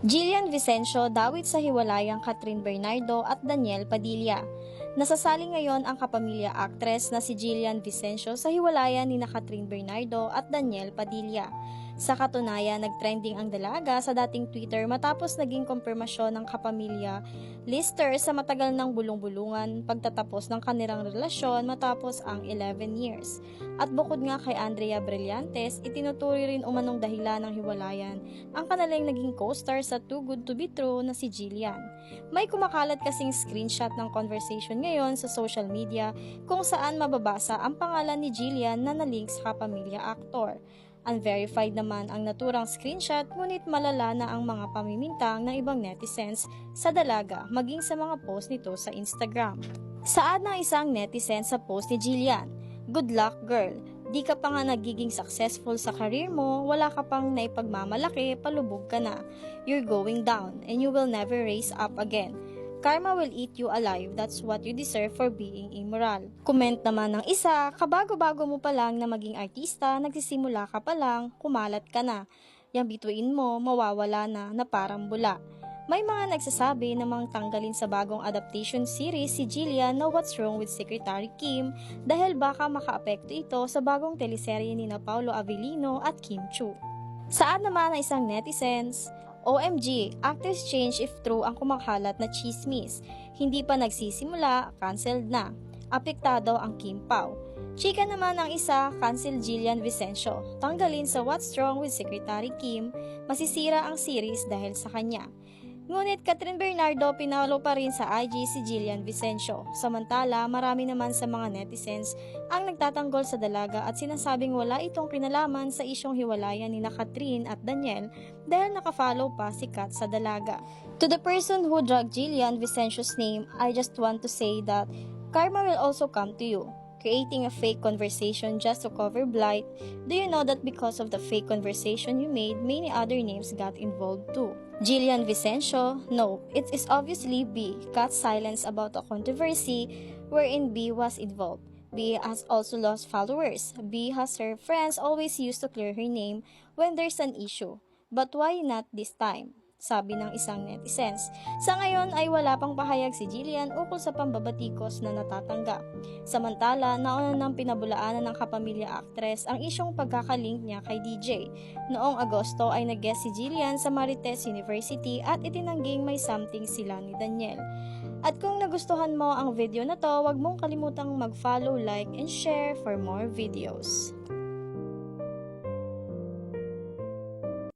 Jillian Vicencio dawit sa hiwalayang Catherine Bernardo at Daniel Padilla. Nasasali ngayon ang kapamilya actress na si Jillian Vicencio sa hiwalayan ni na Catherine Bernardo at Daniel Padilla. Sa katunayan, nagtrending ang dalaga sa dating Twitter matapos naging kumpirmasyon ng kapamilya Lister sa matagal ng bulong-bulungan pagtatapos ng kanilang relasyon matapos ang 11 years. At bukod nga kay Andrea Brillantes, itinutuloy rin umanong dahilan ng hiwalayan ang kanilang naging co-star sa Too Good To Be True na si Jillian. May kumakalat kasing screenshot ng conversation ngayon sa social media kung saan mababasa ang pangalan ni Jillian na nalink sa kapamilya aktor. Unverified naman ang naturang screenshot ngunit malala na ang mga pamimintang ng ibang netizens sa dalaga maging sa mga post nito sa Instagram. Saad ng isang netizen sa post ni Jillian, Good luck girl, di ka pa nga nagiging successful sa career mo, wala ka pang naipagmamalaki, palubog ka na. You're going down and you will never raise up again. Karma will eat you alive. That's what you deserve for being immoral. Comment naman ng isa, kabago-bago mo pa lang na maging artista, nagsisimula ka pa lang, kumalat ka na. Yang bituin mo, mawawala na, na parang bula. May mga nagsasabi na mang tanggalin sa bagong adaptation series si Jillian na What's Wrong with Secretary Kim dahil baka makaapekto ito sa bagong teleserye ni na Paulo Avellino at Kim Chu. Saan naman ang isang netizens, OMG, actors change if true ang kumakalat na chismis. Hindi pa nagsisimula, cancelled na. Apektado ang Kim Pao. Chika naman ang isa, cancel Jillian Vicencio. Tanggalin sa What's Wrong with Secretary Kim, masisira ang series dahil sa kanya. Ngunit Catherine Bernardo pinalo pa rin sa IG si Jillian Vicencio. Samantala, marami naman sa mga netizens ang nagtatanggol sa dalaga at sinasabing wala itong kinalaman sa isyong hiwalayan ni na Catherine at Daniel dahil nakafollow pa si Kat sa dalaga. To the person who dragged Jillian Vicencio's name, I just want to say that karma will also come to you creating a fake conversation just to cover blight, do you know that because of the fake conversation you made, many other names got involved too? Jillian Vicencio? No, it is obviously B. Got silence about a controversy wherein B was involved. B has also lost followers. B has her friends always used to clear her name when there's an issue. But why not this time? Sabi ng isang netizens. Sa ngayon ay wala pang pahayag si Jillian ukol sa pambabatikos na natatanggap. Samantala, nauna nang pinabulaanan ng kapamilya actress ang isyong pagkakalink niya kay DJ. Noong Agosto ay nag-guest si Jillian sa Marites University at itinangging may something sila ni Daniel. At kung nagustuhan mo ang video na to, huwag mong kalimutang mag-follow, like, and share for more videos.